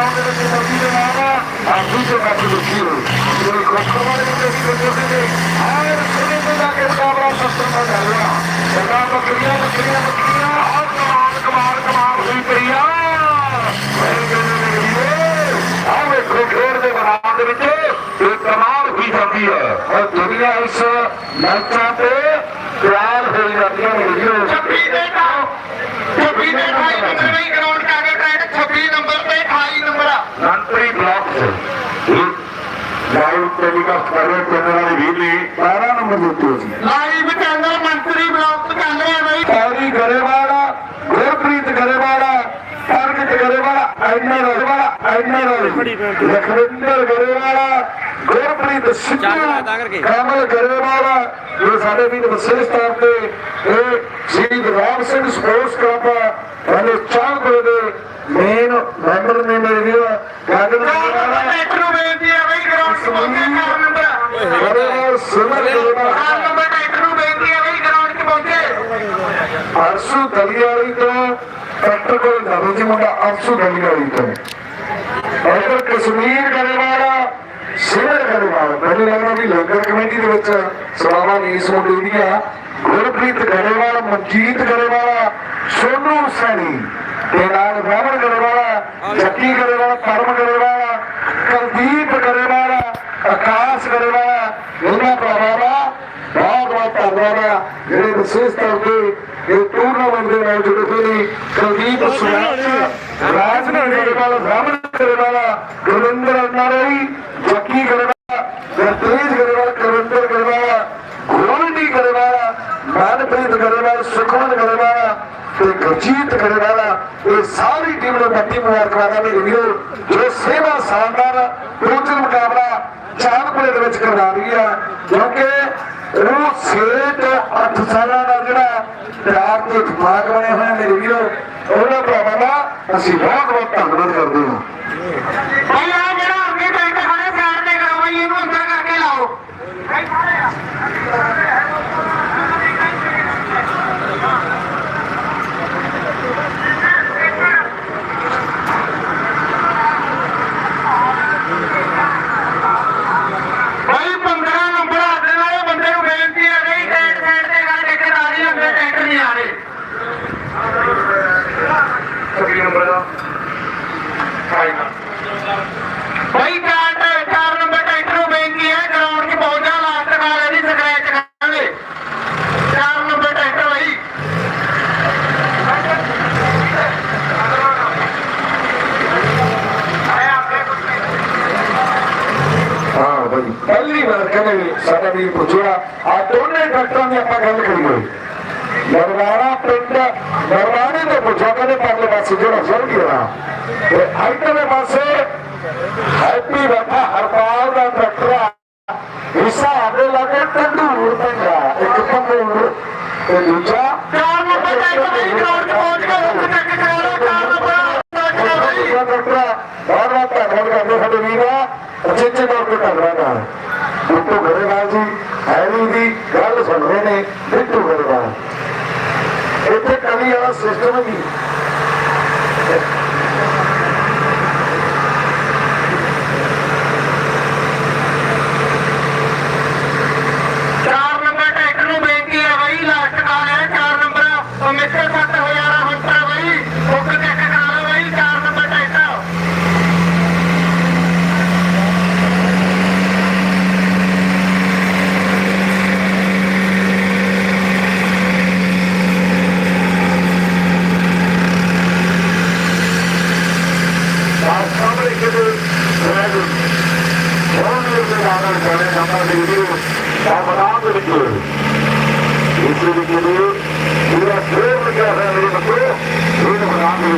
Ground ਦੇ ਵਿੱਚ ਦੇ ਨਾਲ ਆਖੀ ਤੇ ਕੱਟ ਲੁਕੀ ਹੋ ਕੋਈ ਖੋਖਵਾਲੇ ਦੇ ਵਿੱਚ ਕੋਈ ਦੇ ਆਏ ਸੁਣੇ ਤੋਂ ਜਾ ਕੇ ਮੁਕਾਬਲਾ ਸਸਤਰ ਨਾਲ ਚੱਲ ਰਿਹਾ ਸਰਦਾਰ ਬੱਕਰੀਆਂ ਬੱਕਰੀਆਂ ਬੱਕਰੀਆਂ ਆਹ ਕਮਾਲ ਕਮਾਲ ਕਮਾਲ ਹੋਈ ਪਈ ਆ ਆਹ ਵੇਖੋ ਖੇਡ ਦੇ ਮੈਦਾਨ ਦੇ ਵਿੱਚ ਇਹ ਕਮਾਲ ਹੋਈ ਜਾਂਦੀ ਹੈ ਔਰ ਦੁਨੀਆ ਇਸ ਮੈਚਾਂ ਤੇ ਪਿਆਰ ਹੋਈ ਜਾਂਦੀਆਂ ਨੇ ਵੀਡੀਓ 26 ਦੇ ਤਾਂ 26 ਦੇ 28 ਨਹੀਂ ਗਰਾਊਂਡ ਮੰਤਰੀ ਬਲਾਕ ਸੇ ਲਾਈਵ ਟੈਲੀਕਾਸਟ ਕਰ ਰਹੇ ਚੈਨਲ ਵਾਲੇ ਵੀਰ ਨੇ। 12 ਨੰਬਰ ਦੇ ਉੱਤੇ ਸੀ ਲਾਈਵ ਚੈਨਲ ਮੰਤਰੀ ਬਲਾਕ ਤੋਂ ਚੱਲ ਰਿਹਾ ਬਈ। ਪੈਰੀ ਗਰੇਵਾਲਾ ਗੁਰਪ੍ਰੀਤ ਗਰੇਵਾਲਾ ਪ੍ਰਗਟ ਗਰੇਵਾਲਾ ਐਨਾ ਗਰੇਵਾਲਾ ਐਨਾ ਲਖਵਿੰਦਰ ਗਰੇਵਾਲਾ ਗੁਰਪ੍ਰੀਤ ਸਿੱਧੂ ਕਮਲ ਗਰੇਵਾਲਾ ਜੋ ਸਾਡੇ ਵੀਰ ਵਿਸ਼ੇਸ਼ ਤੌਰ ਤੇ ਇਹ ਸ਼ਹੀਦ ਰਾਮ ਸਿੰਘ ਸਪੋਰਟਸ ਕਲੱਬ ਵਾਲੇ ਚਾਹਪੁਰ ਦੇ ਮੇਨ ਮੈਂਬਰ ਨੇ ਮੇਰੇ ਵੀਰ। ਗਾਗਨ ਗਰੇਵਾਲਾ ਨੂੰ ਬੇਨਤੀ ਹੈ ਬਈ ਗਰਾਊਂਡ ਪਹੁੰਚੇ 4 ਨੰਬਰ ਗਰੇਵਾਲਾ ਸਿਮਰ ਗਰੇਵਾਲਾ 4 ਨੰਬਰ ਟਰੈਕਟਰ ਨੂੰ ਬੇਨਤੀ ਹੈ ਬਈ ਗਰਾਊਂਡ 'ਚ ਪਹੁੰਚੇ ਅਰਸੂ ਦਲੀਆਲੀ ਤੋਂ ਡਾਕਟਰ ਕੋਲ ਜਾਵੇ ਜੀ ਮੁੰਡਾ ਅਰਸੂ ਦਲੀਆਲੀ ਤੋਂ ਡਾਕਟਰ ਕਸ਼ਮੀਰ ਗਰੇਵਾਲਾ ਸਿਮਰ ਗਰੇਵਾਲਾ ਮੈਨੂੰ ਲੱਗਦਾ ਵੀ ਲੰਗਰ ਕਮੇਟੀ ਦੇ ਵਿੱਚ ਸਲਾਵਾ ਨਹੀਂ ਮੁੰਡੇ ਦੀਆਂ ਗੁਰਪ੍ਰੀਤ ਗਰੇਵਾਲ ਮਨਜੀਤ ਗਰੇਵਾਲਾ ਸੋਨੂ ਸੈਣੀ ਤੇ ਨਾਲ ਰਾਵਣ ਗਰੇਵਾਲਾ ਗਰੇਵਾਲਾ ਪਰਮ ਗਰੇਵਾਲਾ ਕੁਲਦੀਪ ਗਰੇਵਾਲਾ ਆਕਾਸ਼ ਗਰੇਵਾਲਾ ਇਹਨਾਂ ਭਰਾਵਾਂ ਦਾ ਬਹੁਤ ਬਹੁਤ ਧੰਨਵਾਦ ਆ ਜਿਹੜੇ ਵਿਸ਼ੇਸ਼ ਤੌਰ ਤੇ ਇਹ ਟੂਰਨਾਮੈਂਟ ਦੇ ਨਾਲ ਜੁੜੇ ਹੋਏ ਨੇ ਕੁਲਦੀਪ ਸੁਰਾਜ ਰਾਜ ਗਰੇਵਾਲਾ ਰਾਮਨ ਗਰੇਵਾਲਾ ਗੁਰਵਿੰਦਰ ਅੰਨਾਰੀ ਜੱਕੀ ਗਰੇਵਾਲਾ ਜਗਤੇਜ ਗਰੇਵਾਲਾ ਕੁਲਵਿੰਦਰ ਗਰੇਵਾਲਾ ਗੋਲਡੀ ਗਰੇਵਾਲਾ ਮਾਨਪ੍ਰੀਤ ਗਰੇਵਾਲਾ, ਸੁਖਮਨ ਗਰੇਵਾਲਾ ਤੇ ਗੁਰਜੀਤ ਗਰੇਵਾਲਾ ਇਹ ਸਾਰੀ ਟੀਮ ਨੂੰ ਬੱਤੀ ਮੁਬਾਰਕਬਾਦਾਂ ਦੇ ਵੀਰੋ ਜੋ ਸੇਵਾ ਸ਼ਾਨਦਾਰ ਰੋਚਕ ਮੁਕਾਬਲਾ ਚਾਂਦਪੁਰੇ ਦੇ ਵਿੱਚ ਕਰਵਾ ਰਹੀ ਆ। ਕਿਉਂਕਿ ਉਹ ਸੇਠ 8 ਸਾਲਾਂ ਦਾ ਜਿਹੜਾ ਪਿਆਰ ਤੇ ਇਤਫਾਕ ਬਣੇ ਹੋਏ ਆ ਮੇਰੇ ਵੀਰੋ, ਉਹਨਾਂ ਭਰਾਵਾਂ ਦਾ ਅਸੀਂ ਬਹੁਤ ਬਹੁਤ ਧੰਨਵਾਦ ਕਰਦੇ ਹਾਂ ਬਈ ਆ ਜਿਹੜਾ ਅੱਗੇ ਟਰੈਕਟਰ ਖੜੇ ਸਾਈਡ ਤੇ ਕਰੋ ਬਈ ਇਹਨੂੰ ਅੰਦਰ ਕਰਕੇ ਲਾਓ ਬਈ 15 ਨੰਬਰ ਆਦੇ ਵਾਲੇ ਬੰਦੇ ਨੂੰ ਬੇਨਤੀ ਹੈ ਬਈ ਟਰੈਕਟਰ ਸਾਈਡ ਤੇ ਕਰ ਟਿਕਟ ਆ ਰਹੀ ਅੰਦਰ ਟਰੈਕਟਰ ਨਹੀਂ ਆ ਰਹੇ ਸਭੀ ਨੰਬਰ ਦਾ ਬਈ ਚਾਰ ਚਾਰ ਨੰਬਰ ਟਰੈਕਟਰ ਨੂੰ ਬੇਨਤੀ ਹੈ ਗਰਾਊਂਡ 'ਚ ਪਹੁੰਚ ਜਾ ਲਾਸਟ ਕਾਲ ਇਹਦੀ ਸਕ੍ਰੈਚ ਕਰਾਂਗੇ ਚਾਰ ਨੰਬਰ ਟਰੈਕਟਰ ਬਈ ਹਾਂ ਭਾਈ ਪਹਿਲੀ ਵਾਰ ਕਹਿੰਦੇ ਸਾਡਾ ਵੀਰ ਪੁੱਛਿਆ ਆ ਦੋਨੇ ਡਾਕਟਰਾਂ ਦੀ ਆਪਾਂ ਗੱਲ ਕਰੀਏ ਨਰਵਾਣਾ ਪਿੰਡ, ਨਰਵਾਣੇ ਤੋਂ ਪੁੱਛਿਆ, ਕਹਿੰਦੇ ਪਰਲੇ ਪਾਸੇ ਜਿਹੜਾ ਚੱਲ ਗਿਆ ਤੇ ਇੱਧਰਲੇ ਪਾਸੇ ਹੈਪੀ ਬੈਠਾ ਹਰਪਾਲ ਦਾ ਡਾਕਟਰ ਹਿੱਸਾ ਆਪਣੇ ਲਾਗੇ ਤੰਦੂਰ ਪੈਂਦਾ ਇੱਕ ਤੰਦੂਰ ਤੇ ਦੂਜਾ ਚਾਰ ਨੰਬਰ ਟਰੈਕਟਰ ਬਈ ਗਰਾਊਂਡ ਪਹੁੰਚ ਕੇ ਰੁਕ ਚੱਕ ਕਰਾ ਲਓ ਚਾਰ ਨੰਬਰ ਟਰੈਕਟਰ ਬਈ ਦੂਜਾ ਡਾਕਟਰ ਬਹੁਤ ਬਹੁਤ ਧੰਨਵਾਦ ਕਰਦੇ ਸਾਡੇ ਵੀਰ ਆ ਅਚੇਚੇ ਤੌਰ ਤੇ ਧੰਨਵਾਦ ਆ ਬਿੱਟੂ ਗਰੇਵਾਲ ਜੀ ਹੈਰੀ ਦੀ ਗੱਲ ਸੁਣ ਰਹੇ ਨੇ ਬਿੱਟੂ ਗਰੇਵਾਲ ਇੱਥੇ ਕਵੀ ਵਾਲਾ ਸਿਸਟਮ ਵੀ ਚਾਰ ਨੰਬਰ ਟਰੈਕਟਰ ਨੂੰ ਬੇਨਤੀ ਹੈ ਬਈ ਲਾਸਟ ਕਾਲ ਹੈ ਚਾਰ ਨੰਬਰ ਉਹ ਮਿੱਟਰ ਸੱਤ ਹੋ ਜਾਣਾ hunter ਬਈ ਹੁੱਕ ਚੱਕ ਕਰਾ ਲਓ ਬਈ ਚਾਰ ਨੰਬਰ ਟਰੈਕਟਰ ਆਪ ਸਾਹਮਣੇ ਕਿਤੇ ਰਹਿ ਬਹੁਤ ਦੇ ਨਾਲ ਕੋਲੇ ਨੰਬਰ ਦੇ ਵੀਡੀਓ ਆ ਬਣਾ ਦੇ ਵਿੱਚ ਇਸ ਦੇ ਵਿੱਚ ਪੂਰਾ ਸ਼ੋਰ ਲੱਗਿਆ ਹੋਇਆ ਮੇਰੇ ਬੱਚੋ ਇਹ ਬਣਾ ਦੇ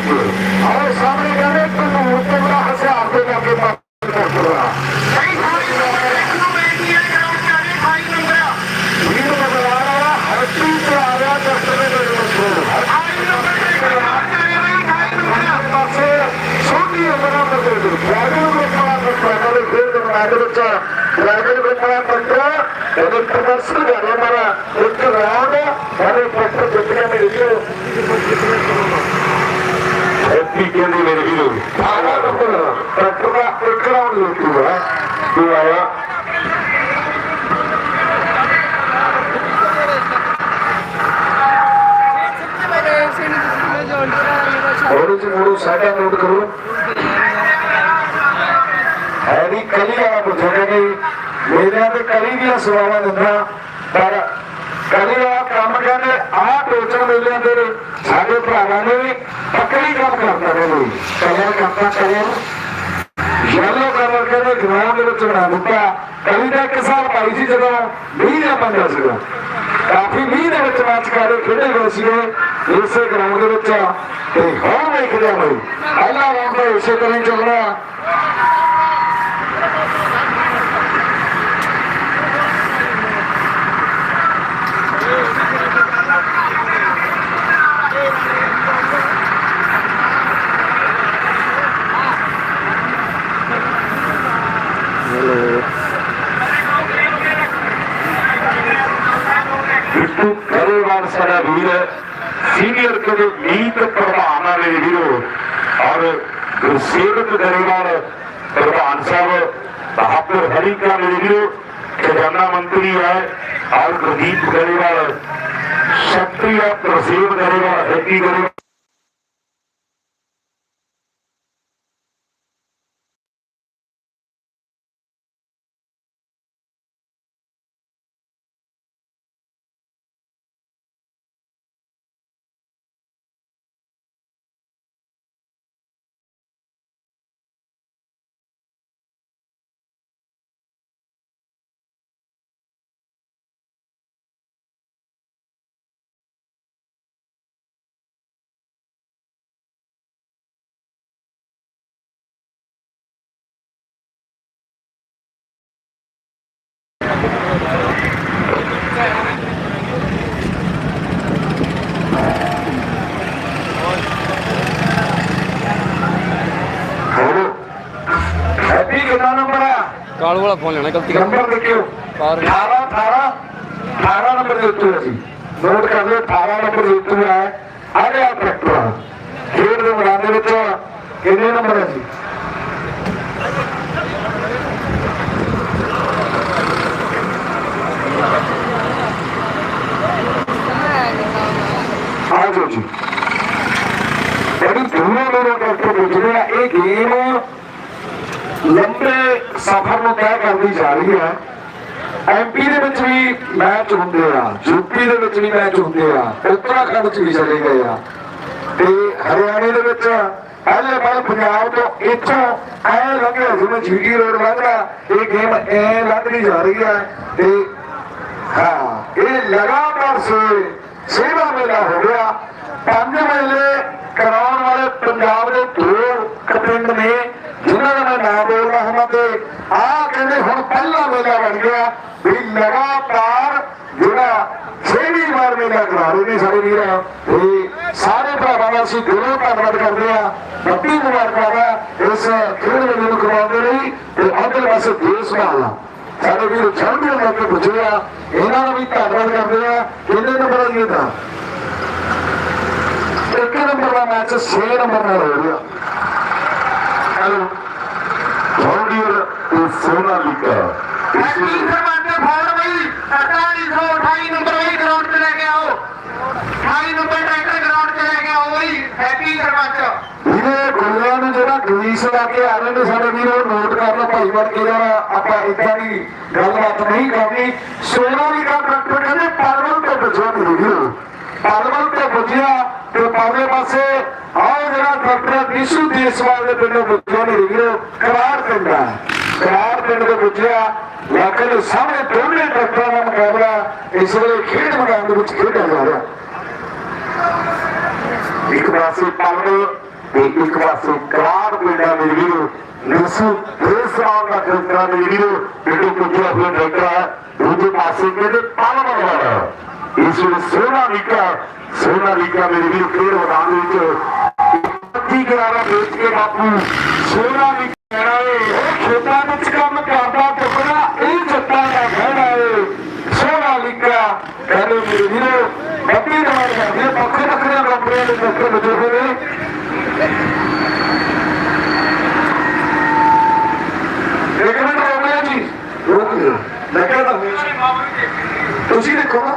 ਵਿੱਚ ਆਓ ਸਾਹਮਣੇ ਕਹਿੰਦੇ ਕਾਨੂੰਨ ਤੇ ਬੜਾ ਹਥਿਆਰ ਦੇ ਲਾਗੇ ਪਾ ਕਰਦਾ ਬਈ ਸਾਰੀ ਨੰਬਰ ਟਰੈਕਟਰ ਨੂੰ ਬੇਨਤੀ ਹੈ ਗਰਾਊਂਡ 'ਚ ਆ ਕੇ 28 ਨੰਬਰ ਵੀਰ ਬਦਲਾਰਾ ਹੱਟੀ ਤੇ ਆ ਰਿਹਾ ਡਾਕਟਰ ਦੇ ਮੇਰੇ ਬੱਚੋ 28 ਨੰਬਰ ਟਰੈਕਟਰ ਗਰਾਊਂਡ 'ਚ ਆ ਗਿਆ ਬਈ 28 ਨੰਬਰ ਪਾਸੇ ਛੋਟੀ ਉਮਰ ਦਾ ਬੱਚੇ ਨੂੰ ਡਰਾਈਵਰ ਨੂੰ ਬਣਾ ਬੱਚਾ ਦੇ ਖੇਡ ਦੇ ਬਣਾ ਦੇ ਬੱਚਾ ਡਰਾਈਵਰ ਨੂੰ ਬਣਾ ਬੱਚਾ ਇਹਨੂੰ ਪ੍ਰਦਰਸ਼ਨ ਕਰ ਰਿਹਾ ਮਾਰਾ ਇੱਕ ਰਾਉਂਡ ਹਰੇ ਪੱਤਰ ਜਿੱਤ ਗਿਆ ਮੇਰੇ ਵੀਰੋ ਹੈਪੀ ਕਹਿੰਦੇ ਮੇਰੇ ਵੀਰੋ ਆਹ ਨੰਬਰ ਟਰੈਕਟਰ ਦਾ ਇੱਕ ਰਾਉਂਡ ਜਿੱਤੂਗਾ ਜੋ ਆਇਆ ਥੋੜੀ ਜਿਹੀ ਮੋੜੋ ਸਾਡਾ ਨੋਟ ਕਰੋ ਹੈਰੀ ਕਲੀ ਵਾਲਾ ਪੁੱਛੋਗੇ ਕਿ ਮੇਰਿਆਂ ਤੇ ਕਲੀ ਦੀਆਂ ਸੇਵਾਵਾਂ ਦਿੰਦਾ ਪਰ ਕਲੀ ਵਾਲਾ ਕੰਮ ਕਹਿੰਦੇ ਆਹ ਟੋਚਣ ਮੇਲਿਆਂ ਦੇ ਸਾਡੇ ਭਰਾਵਾਂ ਨੇ ਵੀ ਪੱਕੜੀ ਕੰਮ ਕਰਦਾ ਨੇ ਲੋਈ ਕਲਿਆਂ ਕਰਤਾ ਕਲਿਆਂ ਯੈਲੋ ਕਲਰ ਕਹਿੰਦੇ ਗਰਾਊਂਡ ਦੇ ਵਿੱਚ ਬਣਾ ਦਿੱਤਾ। ਕਲੀ ਦਾ ਇੱਕ ਸਾਲ ਪਾਈ ਸੀ, ਜਦੋਂ ਮੀਂਹ ਦਾ ਬੰਦਾ ਸੀਗਾ। ਕਾਫੀ ਮੀਂਹ ਦੇ ਵਿੱਚ ਮੈਚ ਕਰੇ ਖੇਡੇ ਹੋਏ ਸੀਗੇ, ਇਸੇ ਗਰਾਊਂਡ ਦੇ ਵਿੱਚ। ਤੇ ਹੁਣ ਵੇਖਦੇ ਹਾਂ ਬਈ, ਪਹਿਲਾ ਰਾਉਂਡ ਇਸੇ ਤਰ੍ਹਾਂ ਹੀ ਚੱਲਣਾ ਬਿੱਟੂ ਕਰੇਵਾਲ ਸਾਡਾ ਵੀਰ ਸੀਨੀਅਰ ਕਦੇ ਮੀਤ ਪ੍ਰਧਾਨ ਵਾਲੇ ਵੀਰੋ, ਔਰ ਗੁਰਸੇਵਕ ਕਰੇਵਾਲ ਪ੍ਰਧਾਨ ਸਾਹਿਬ, ਬਹਾਦਰ ਹਰੀਕਾ ਮੇਰੇ ਵੀਰੋ, ਖਜ਼ਾਨਾ ਮੰਤਰੀ ਹੈ, ਔਰ Gurdeep Grewal Shakti ਪ੍ਰਸੇਵ Grewal Happy Grewal hello Happy ਕਿੰਨਾ ਨੰਬਰ ਆ ਕਾਲੂ ਵਾਲਾ ਫੋਨ ਲੈਣਾ ਗਲਤੀ ਕਰ। ਨੰਬਰ ਦੇਖਿਓ। ਪਰ 18 18 18 ਨੰਬਰ ਦੇ ਉੱਤੇ ਅਸੀਂ। ਨੋਟ ਕਰ ਲਿਓ 18 ਨੰਬਰ ਦੇ ਉੱਤੇ ਹੈ। ਆ ਗਿਆ ਟਰੈਕਟਰ ਆ। ਖੇਡ ਦੇ ਮੈਦਾਨ ਦੇ ਵਿੱਚ ਕਿੰਨੇ ਨੰਬਰ ਹੈ ਜੀ? ਬੜੀ ਦੂਰੋਂ ਦੂਰੋਂ ਟਰੈਕਟਰ ਪੁੱਜਦੇ ਆ। ਇਹ ਗੇਮ ਲੰਬੇ ਸਫ਼ਰ ਨੂੰ ਤੈਅ ਕਰਦੀ ਜਾ ਰਹੀ ਹੈ। ਐਮਪੀ ਦੇ ਵਿੱਚ ਵੀ ਮੈਚ ਹੁੰਦੇ ਆ ਯੂਪੀ ਦੇ ਵਿੱਚ ਵੀ ਮੈਚ ਹੁੰਦੇ ਆ, ਉੱਤਰਾਖੰਡ ਚ ਵੀ ਚਲੇ ਗਏ ਆ। ਤੇ ਹਰਿਆਣੇ ਦੇ ਵਿੱਚ ਪਹਿਲੇ ਪਹਿਲ ਪੰਜਾਬ ਤੋਂ ਇੱਥੋਂ ਐ ਲੰਘਿਆ ਜਿਵੇਂ ਜੀਟੀ ਰੋਡ ਲੰਘਦਾ ਇਹ ਗੇਮ ਐ ਲੰਘਦੀ ਜਾ ਰਹੀ ਹੈ ਤੇ ਹਾਂ, ਇਹ ਲਗਾਤਾਰ ਸੇ ਸੇਵਾ ਮੇਲਾ ਹੋ ਗਿਆ। ਪੰਜ ਮੇਲੇ ਕਰਾਉਣ ਵਾਲੇ ਪੰਜਾਬ ਦੇ ਦੋ ਕੁ ਪਿੰਡ ਨੇ। ਜਿਨ੍ਹਾਂ ਦਾ ਮੈਂ ਨਾਮ ਬੋਲਦਾ ਹਾਂ ਤੇ ਆਹ ਕਹਿੰਦੇ ਹੁਣ ਪਹਿਲਾ ਮੇਲਾ ਬਣ ਗਿਆ ਵੀ ਲਗਾਤਾਰ ਜਿਹੜਾ ਛੇਵੀਂ ਵਾਰ ਮੇਲਾ ਕਰਾ ਰਹੇ ਨੇ ਸਾਡੇ ਵੀਰ। ਤੇ ਸਾਰੇ ਭਰਾਵਾਂ ਦਾ ਅਸੀਂ ਦਿਲੋਂ ਧੰਨਵਾਦ ਕਰਦੇ ਆ ਬੱਤੀ ਮੁਬਾਰਕਾਂ ਇਸ ਖੇਡ ਮੇਲੇ ਨੂੰ ਕਰਵਾਉਣ ਦੇ ਲਈ ਤੇ ਅਗਲੇ ਪਾਸੇ ਦੇਸ਼ ਨਾਲ ਸਾਡੇ ਵੀਰ ਚੰਗੇ ਕੇ ਪੁੱਜੇ ਆ। ਇਹਨਾਂ ਦਾ ਵੀ ਧੰਨਵਾਦ ਕਰਦੇ ਆ ਕਿੰਨੇ ਨੰਬਰ ਆ ਜੀ ਇੱਕ ਨੰਬਰ ਦਾ ਮੈਚ 6 ਨੰਬਰ ਨਾਲ ਹੋ ਰਿਹਾ। ਹੈਲੋ ਜੌਂਡੀਅਰ ਤੇ ਸੋਨਾਲੀਕਾ ਹੈਪੀ ਸਰਪੰਚ ਫੋਨ ਬਈ 4728 ਨੰਬਰ ਬਈ ਗਰਾਊਂਡ ਤੇ ਲੈ ਕੇ ਆਓ। 28 ਨੰਬਰ ਟਰੈਕਟਰ ਗਰਾਊਂਡ ਤੇ ਲੈ ਕੇ ਆਓ ਬਈ ਹੈਪੀ ਸਰਪੰਚ। ਵੀਰੇ ਗੁੱਲਿਆਂ ਨੂੰ ਜਿਹੜਾ ਗਰੀਸ ਲਾ ਕੇ ਆ ਰਹੇ ਨੇ ਸਾਡੇ ਵੀਰ ਉਹ ਨੋਟ ਕਰ ਲਓ ਭਾਈ ਬਣ ਕੇ ਜਾਣਾ ਆਪਾਂ ਇਦਾਂ ਦੀ ਗੱਲਬਾਤ ਨਹੀਂ ਕਰਨੀ। ਸੋਨਾਲੀਕਾ ਟਰੈਕਟਰ ਕਹਿੰਦੇ ਪਰਵਲ ਤੇ ਬਚਿਆ ਮੇਰੇ ਵੀਰ। ਪਰਵਲ ਤੇ ਬਚਿਆ ਤੇ ਪਾਲੇ ਪਾਸੇ ਜਿਹੜਾ ਟਰੈਕਟਰ ਵਿਸ਼ੂ ਦੇਸਵਾਲ ਦੇ ਪਿੰਡੋਂ ਬਚਿਆ ਮੇਰੇ ਵੀਰ ਕਰਾਰ ਪਿੰਡ ਆ। ਕਰਾਰ ਪਿੰਡ ਦੇ ਬਚਿਆ ਲੇਕਿਨ ਸਾਹਮਣੇ ਦੋਨੇ ਟਰੈਕਟਰਾਂ ਦਾ ਮੁਕਾਬਲਾ ਇਸ ਵੇਲੇ ਖੇਡ ਮੈਦਾਨ ਦੇ ਵਿੱਚ ਖੇਡਿਆ ਜਾ ਰਿਹਾ। ਇੱਕ ਪਾਸੇ ਪਲਵਲ ਤੇ ਇੱਕ ਪਾਸੇ ਕਰਾਰ ਪਿੰਡਾਂ ਦੇ ਵੀਰੋ ਨਸੂ ਦੇਸਾਂ ਦਾ ਖੇਤਰਾਂ ਦੇ ਵੀਰੋ, ਪਿੰਡੋਂ ਪੁੱਜਿਆ ਹੋਇਆ ਟਰੈਕਟਰ ਦੂਜੇ ਪਾਸੇ ਕਹਿੰਦੇ ਪਲਵਲ ਵਾਲਾ ਇਸ ਵੇਲੇ ਸੋਨਾ ਵਿਕਾ ਸੋਨਾ ਵਿਕਾ ਮੇਰੇ ਵੀਰੋ, ਖੇਡ ਮੈਦਾਨ ਵਿੱਚ ਜ਼ਿਆਦਾ ਦੇਖ ਕੇ ਬਾਪੂ, ਸੋਨਾ ਵੀ ਕਹਿਣਾ ਏ ਖੇਤਾਂ ਵਿੱਚ ਕੰਮ ਕਰਦਾ ਟੁਕੜਾ ਇਹ ਜੱਟਾਂ ਦਾ ਕਹਿਣਾ ਏ ਸੋਨਾ ਲਿਖਿਆ ਕਹਿੰਦੇ ਮੇਰੇ ਵੀਰੋ ਬੱਬੀ ਨਾਲ ਕਰਦੇ ਪੱਖੇ ਪੱਖੇ ਰੋਪਰੇ ਦੇ ਮੌਕੇ ਲੱਗੇ ਹੋਏ ਨੇ। ਇੱਕ ਮਿੰਟ ਰੋਕ ਲਿਆ ਜੀ। ਰੋਕ ਲਿਆ ਲੱਗਿਆ ਤਾਂ ਤੁਸੀਂ ਦੇਖੋ ਨਾ।